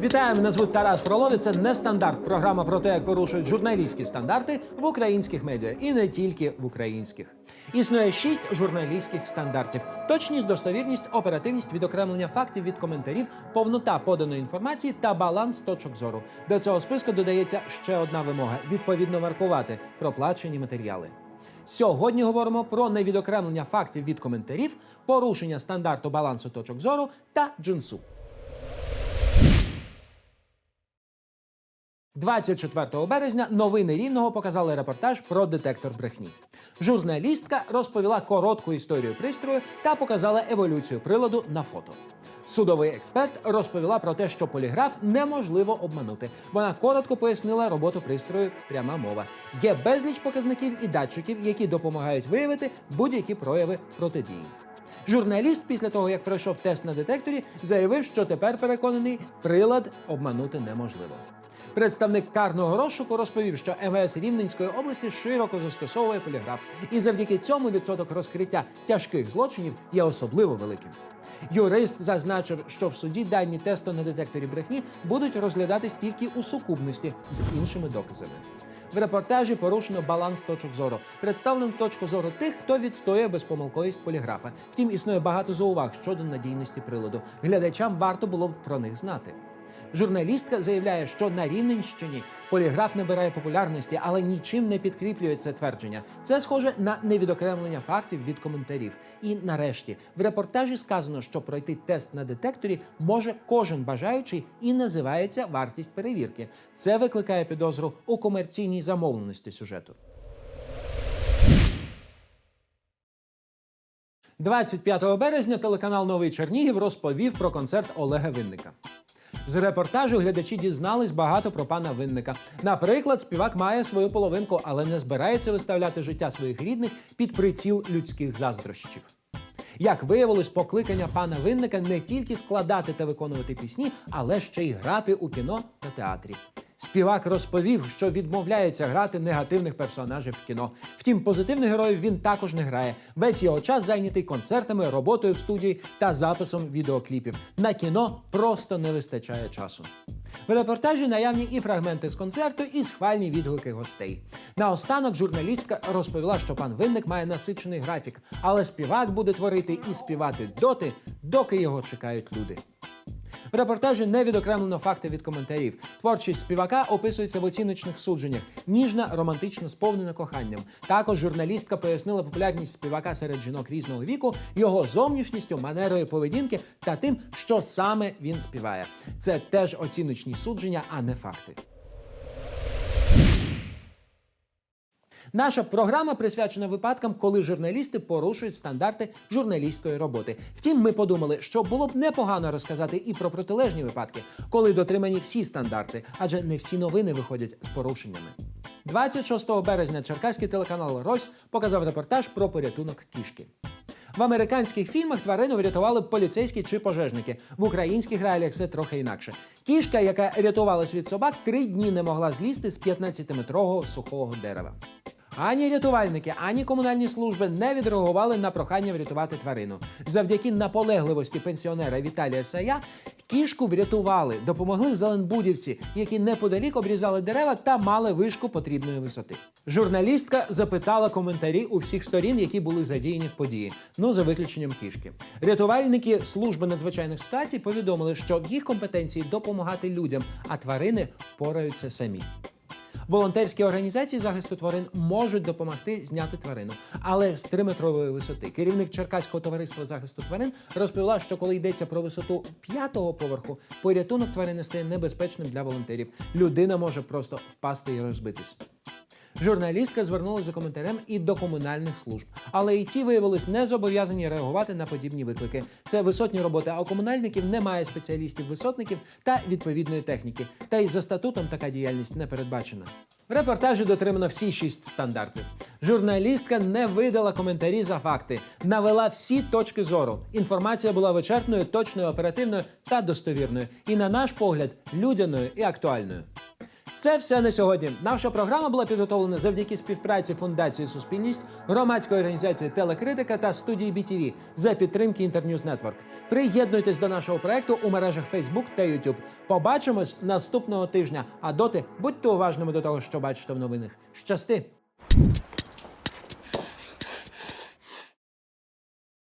Вітаю, мене звуть Тарас Фролов. і Це не стандарт. Програма про те, як порушують журналістські стандарти в українських медіа, і не тільки в українських. Існує шість журналістських стандартів: точність, достовірність, оперативність, відокремлення фактів від коментарів, повнота поданої інформації та баланс точок зору. До цього списку додається ще одна вимога: відповідно маркувати проплачені матеріали. Сьогодні говоримо про невідокремлення фактів від коментарів, порушення стандарту балансу точок зору та джинсу. 24 березня новини Рівного показали репортаж про детектор брехні. Журналістка розповіла коротку історію пристрою та показала еволюцію приладу на фото. Судовий експерт розповіла про те, що поліграф неможливо обманути. Вона коротко пояснила роботу пристрою. Пряма мова. Є безліч показників і датчиків, які допомагають виявити будь-які прояви протидії. Журналіст, після того як пройшов тест на детекторі, заявив, що тепер переконаний, прилад обманути неможливо. Представник карного розшуку розповів, що МВС Рівненської області широко застосовує поліграф, і завдяки цьому відсоток розкриття тяжких злочинів є особливо великим. Юрист зазначив, що в суді дані тесту на детекторі брехні будуть розглядатись тільки у сукупності з іншими доказами. В репортажі порушено баланс точок зору. Представлено точку зору тих, хто відстоює безпомилковість поліграфа. Втім, існує багато зауваг щодо надійності приладу. Глядачам варто було б про них знати. Журналістка заявляє, що на Рівненщині поліграф набирає популярності, але нічим не підкріплює це твердження. Це схоже на невідокремлення фактів від коментарів. І нарешті в репортажі сказано, що пройти тест на детекторі може кожен бажаючий і називається вартість перевірки. Це викликає підозру у комерційній замовленості сюжету. 25 березня телеканал Новий Чернігів розповів про концерт Олега Винника. З репортажу глядачі дізнались багато про пана Винника. Наприклад, співак має свою половинку, але не збирається виставляти життя своїх рідних під приціл людських заздрощів. Як виявилось, покликання пана Винника не тільки складати та виконувати пісні, але ще й грати у кіно та театрі. Співак розповів, що відмовляється грати негативних персонажів в кіно. Втім, позитивних героїв він також не грає. Весь його час зайнятий концертами, роботою в студії та записом відеокліпів. На кіно просто не вистачає часу. В репортажі наявні і фрагменти з концерту, і схвальні відгуки гостей. Наостанок журналістка розповіла, що пан Винник має насичений графік, але співак буде творити і співати доти, доки його чекають люди. В репортажі не відокремлено факти від коментарів. Творчість співака описується в оціночних судженнях. Ніжна, романтично сповнена коханням. Також журналістка пояснила популярність співака серед жінок різного віку, його зовнішністю, манерою поведінки та тим, що саме він співає. Це теж оціночні судження, а не факти. Наша програма присвячена випадкам, коли журналісти порушують стандарти журналістської роботи. Втім, ми подумали, що було б непогано розказати і про протилежні випадки, коли дотримані всі стандарти, адже не всі новини виходять з порушеннями. 26 березня черкаський телеканал Рось показав репортаж про порятунок кішки. В американських фільмах тварину врятували поліцейські чи пожежники. В українських реаліях все трохи інакше. Кішка, яка рятувалась від собак, три дні не могла злізти з 15-метрового сухого дерева. Ані рятувальники, ані комунальні служби не відреагували на прохання врятувати тварину. Завдяки наполегливості пенсіонера Віталія Сая кішку врятували, допомогли зеленбудівці, які неподалік обрізали дерева та мали вишку потрібної висоти. Журналістка запитала коментарі у всіх сторін, які були задіяні в події. Ну за виключенням кішки. Рятувальники служби надзвичайних ситуацій повідомили, що в їх компетенції допомагати людям, а тварини впораються самі. Волонтерські організації захисту тварин можуть допомогти зняти тварину, але з триметрової висоти. Керівник Черкаського товариства захисту тварин розповіла, що коли йдеться про висоту п'ятого поверху, порятунок тварини стає небезпечним для волонтерів. Людина може просто впасти і розбитись. Журналістка звернулася за коментарем і до комунальних служб, але і ті виявились не зобов'язані реагувати на подібні виклики. Це висотні роботи, а у комунальників немає спеціалістів-висотників та відповідної техніки. Та й за статутом така діяльність не передбачена. В репортажі дотримано всі шість стандартів. Журналістка не видала коментарі за факти, навела всі точки зору. Інформація була вичерпною, точною, оперативною та достовірною. І, на наш погляд, людяною і актуальною. Це все на сьогодні. Наша програма була підготовлена завдяки співпраці Фундації Суспільність, громадської організації Телекритика та студії BTV за підтримки Інтерньюз Нетворк. Приєднуйтесь до нашого проекту у мережах Facebook та YouTube. Побачимось наступного тижня. А доти будьте уважними до того, що бачите в новинах. Щасти!